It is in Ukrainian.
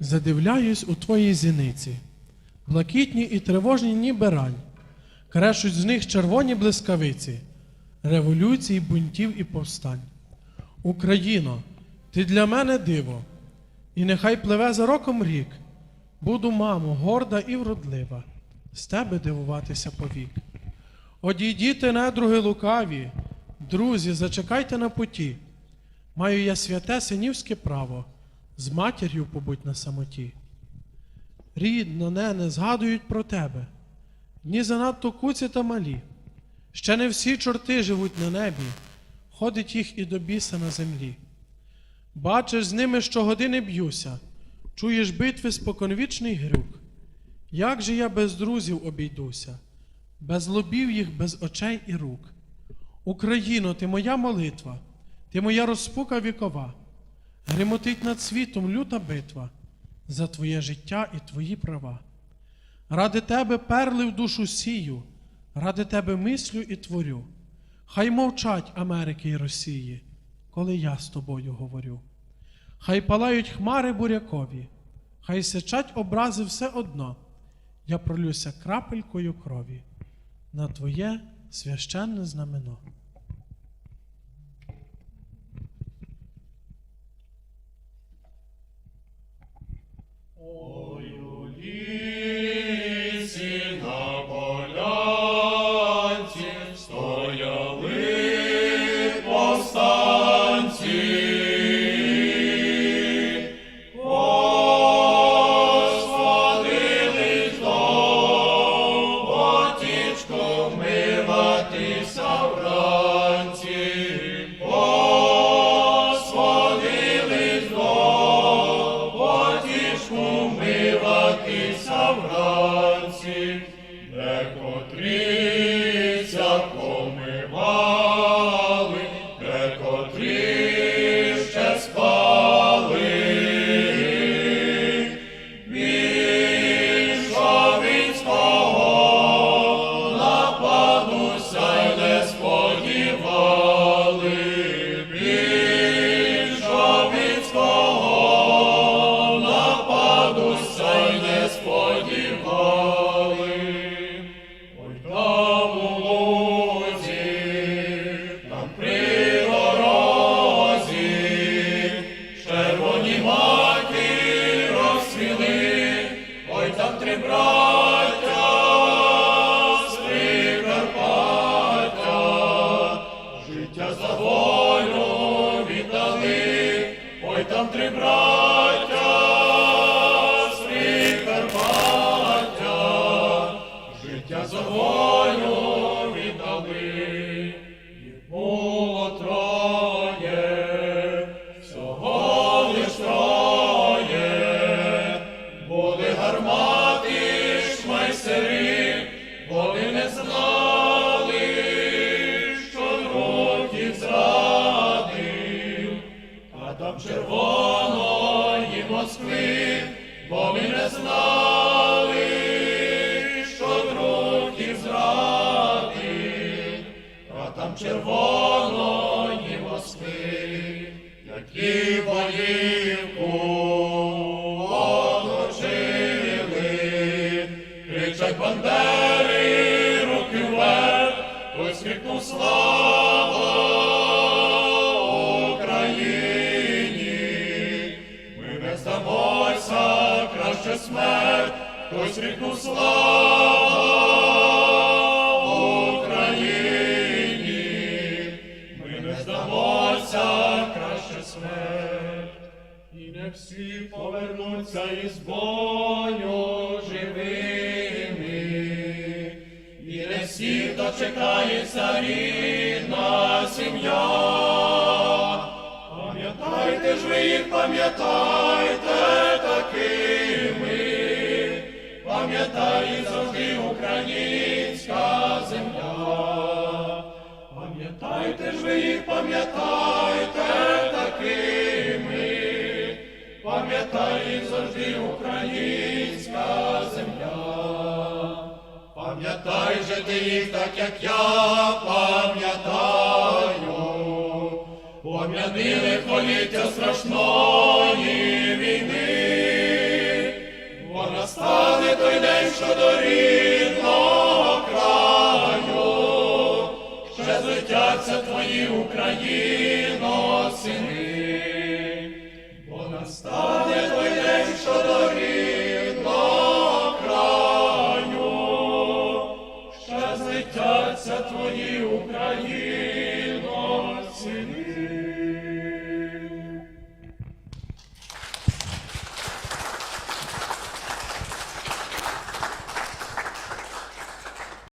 Задивляюсь у твої зіниці, блакитні і тривожні, ніби рань, крешуть з них червоні блискавиці, революцій, бунтів і повстань. Україно, ти для мене диво, і нехай пливе за роком рік. Буду, мамо, горда і вродлива, з тебе дивуватися повік. Одійдіте, недруги лукаві, друзі, зачекайте на путі. Маю я святе синівське право, з матір'ю побудь на самоті. Рідно, не, не згадують про тебе, дні занадто куці та малі. Ще не всі чорти живуть на небі, ходить їх і до біса на землі. Бачиш, з ними щогодини б'юся, чуєш битви споконвічний грюк. Як же я без друзів обійдуся, без лобів їх, без очей і рук. Україно, ти моя молитва, ти моя розпука вікова, гримотить над світом люта битва за твоє життя і твої права. Ради тебе перли в душу сію, ради тебе мислю і творю. Хай мовчать Америки і Росії, коли я з тобою говорю. Хай палають хмари бурякові, хай сичать образи все одно. Я пролюся крапелькою крові на твоє священне знамено. Там три браття з Прикарпаття, життя за волю віддали, вони не знали, що їх зрадив, а там червоної Москви, вони не знали, що їх зрадив, а там червоної Москви, які хтось слава Україні, ми не здамося, краще смерть, хтось крикнув слава Україні, ми не здамося, краще смерть. І не всі повернуться із бою живими, і не всі дочекається рідна сім'я. Пам'ятайте ж ви їх, пам'ятайте такими, пам'ятає завжди українська земля. Пам'ятайте ж ви їх, пам'ятайте такими, пам'ятає завжди українська земля. Пам'ятай же ти їх, так як я пам'ятаю, пом'янили поліття страшної війни, вона стане той день, що до рідного краю, ще злетяться твої України.